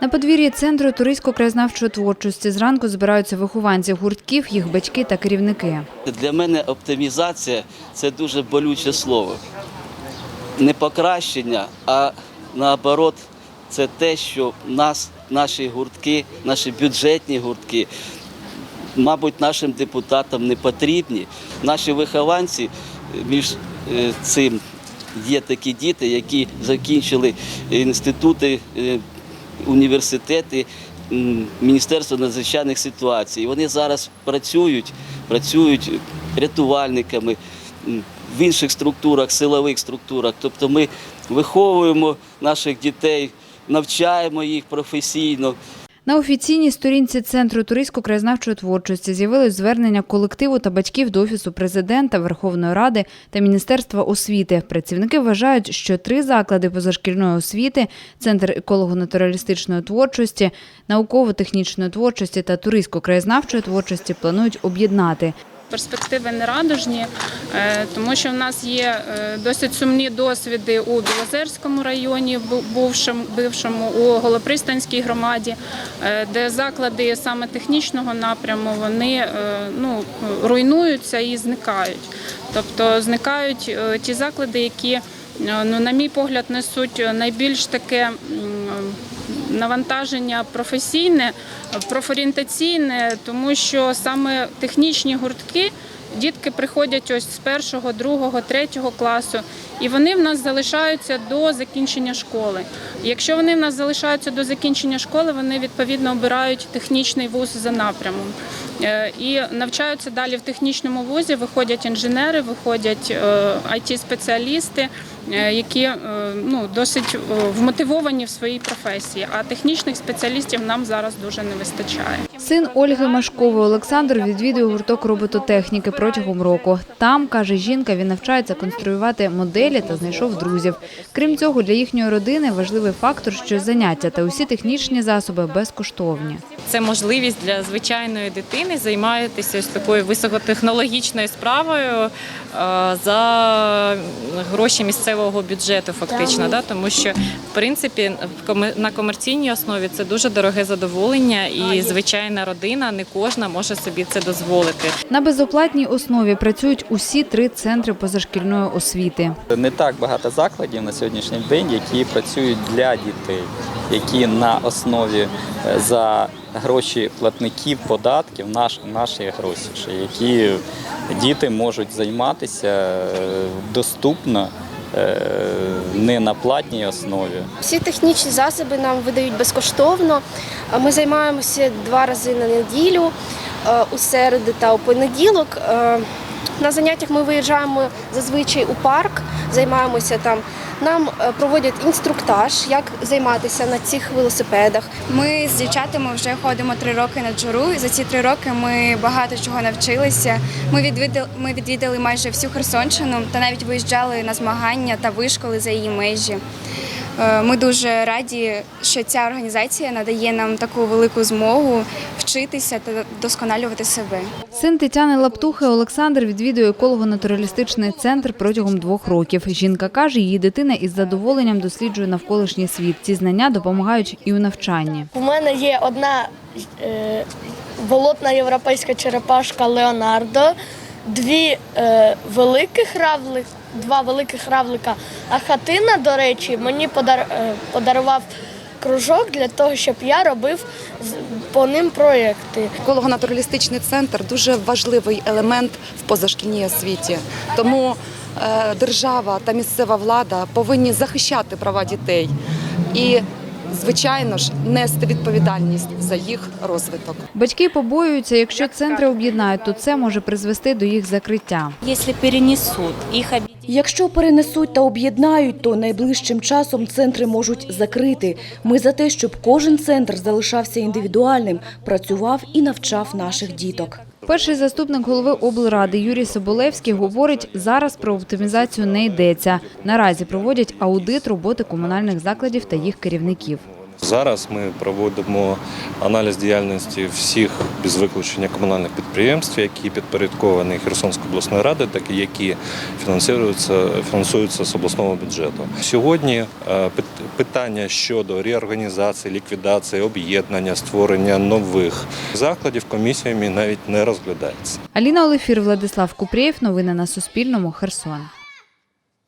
На подвір'ї центру туристсько-краєзнавчої творчості зранку збираються вихованці гуртків, їх батьки та керівники. Для мене оптимізація це дуже болюче слово. Не покращення, а наоборот, це те, що нас, наші гуртки, наші бюджетні гуртки, мабуть, нашим депутатам не потрібні. Наші вихованці між е, цим є такі діти, які закінчили інститути, е, університети. Міністерство надзвичайних ситуацій. Вони зараз працюють, працюють рятувальниками в інших структурах, силових структурах. Тобто ми виховуємо наших дітей, навчаємо їх професійно. На офіційній сторінці центру туристсько-краєзнавчої творчості з'явилось звернення колективу та батьків до офісу президента, Верховної Ради та Міністерства освіти. Працівники вважають, що три заклади позашкільної освіти центр еколого-натуралістичної творчості, науково-технічної творчості та туристсько-краєзнавчої творчості планують об'єднати. Перспективи нерадужні, тому що в нас є е, досить сумні досвіди у Білозерському районі, бу- бувшим- бившому, у Голопристанській громаді, е, де заклади саме технічного напряму вони е, ну, руйнуються і зникають. Тобто зникають е, ті заклади, які, е, ну, на мій погляд, несуть найбільш таке навантаження професійне, профорієнтаційне, тому що саме технічні гуртки дітки приходять ось з першого, другого, третього класу, і вони в нас залишаються до закінчення школи. Якщо вони в нас залишаються до закінчення школи, вони відповідно обирають технічний вуз за напрямом. Е, І навчаються далі в технічному вузі, виходять інженери, виходять it спеціалісти які е, ну, досить е, вмотивовані в своїй професії. А технічних спеціалістів нам зараз дуже не вистачає. Син Ольги Машкової Олександр відвідує гурток робототехніки протягом року. Там, каже жінка, він навчається конструювати моделі та знайшов друзів. Крім цього, для їхньої родини важливий фактор, що заняття та усі технічні засоби безкоштовні. Це можливість для звичайної дитини займатися ось такою високотехнологічною справою е, за гроші місцевого бюджету, фактично. Да? Тому що, в принципі, на комерційній основі це дуже дороге задоволення, і звичайна родина не кожна може собі це дозволити. На безоплатній основі працюють усі три центри позашкільної освіти. Не так багато закладів на сьогоднішній день, які працюють для дітей, які на основі е, за гроші платників податків, наш, наші гроші, які діти можуть займатися е, доступно, е, не на платній основі. Всі технічні засоби нам видають безкоштовно. Ми займаємося два рази на неділю е, у середу та у понеділок. На заняттях ми виїжджаємо зазвичай у парк, займаємося там. Нам е, проводять інструктаж, як займатися на цих велосипедах. Ми з дівчатами вже ходимо три роки на джуру. І за ці три роки ми багато чого навчилися. Ми відвідали, ми відвідали майже всю Херсонщину та навіть виїжджали на змагання та вишколи за її межі. Е, Ми дуже раді, що ця організація надає нам таку велику змогу вчитися та досконалювати себе. Син Тетяни Лаптухи Олександр відвідує еколого-натуралістичний центр протягом двох років. Жінка каже, її дитина із задоволенням досліджує навколишній світ. Ці знання допомагають і у навчанні. У мене є одна е, болотна європейська черепашка Леонардо, дві е, великих равлик, два великих равлика. А хатина, до речі, мені подар, е, подарував кружок для того, щоб я робив по ним проєкти. Еколого-натуралістичний центр дуже важливий елемент в позашкільній освіті. Тому е, держава та місцева влада повинні захищати права дітей і, звичайно ж, нести відповідальність за їх розвиток. Батьки побоюються, якщо центри об'єднають, то це може призвести до їх закриття. Если перенесут их объединят, Якщо перенесуть та об'єднають, то найближчим часом центри можуть закрити. Ми за те, щоб кожен центр залишався індивідуальним, працював і навчав наших діток. Перший заступник голови облради Юрій Соболевський говорить, зараз про оптимізацію не йдеться. Наразі проводять аудит роботи комунальних закладів та їх керівників. Зараз ми проводимо аналіз діяльності всіх без виключення комунальних підприємств, які підпорядковані Херсонської обласної ради, так і які фінансуються, фінансуються з обласного бюджету. Сьогодні е, питання щодо реорганізації, ліквідації, об'єднання, створення нових закладів комісіями навіть не розглядається. Аліна Олефір, Владислав Купрієв. Новини на Суспільному. Херсон.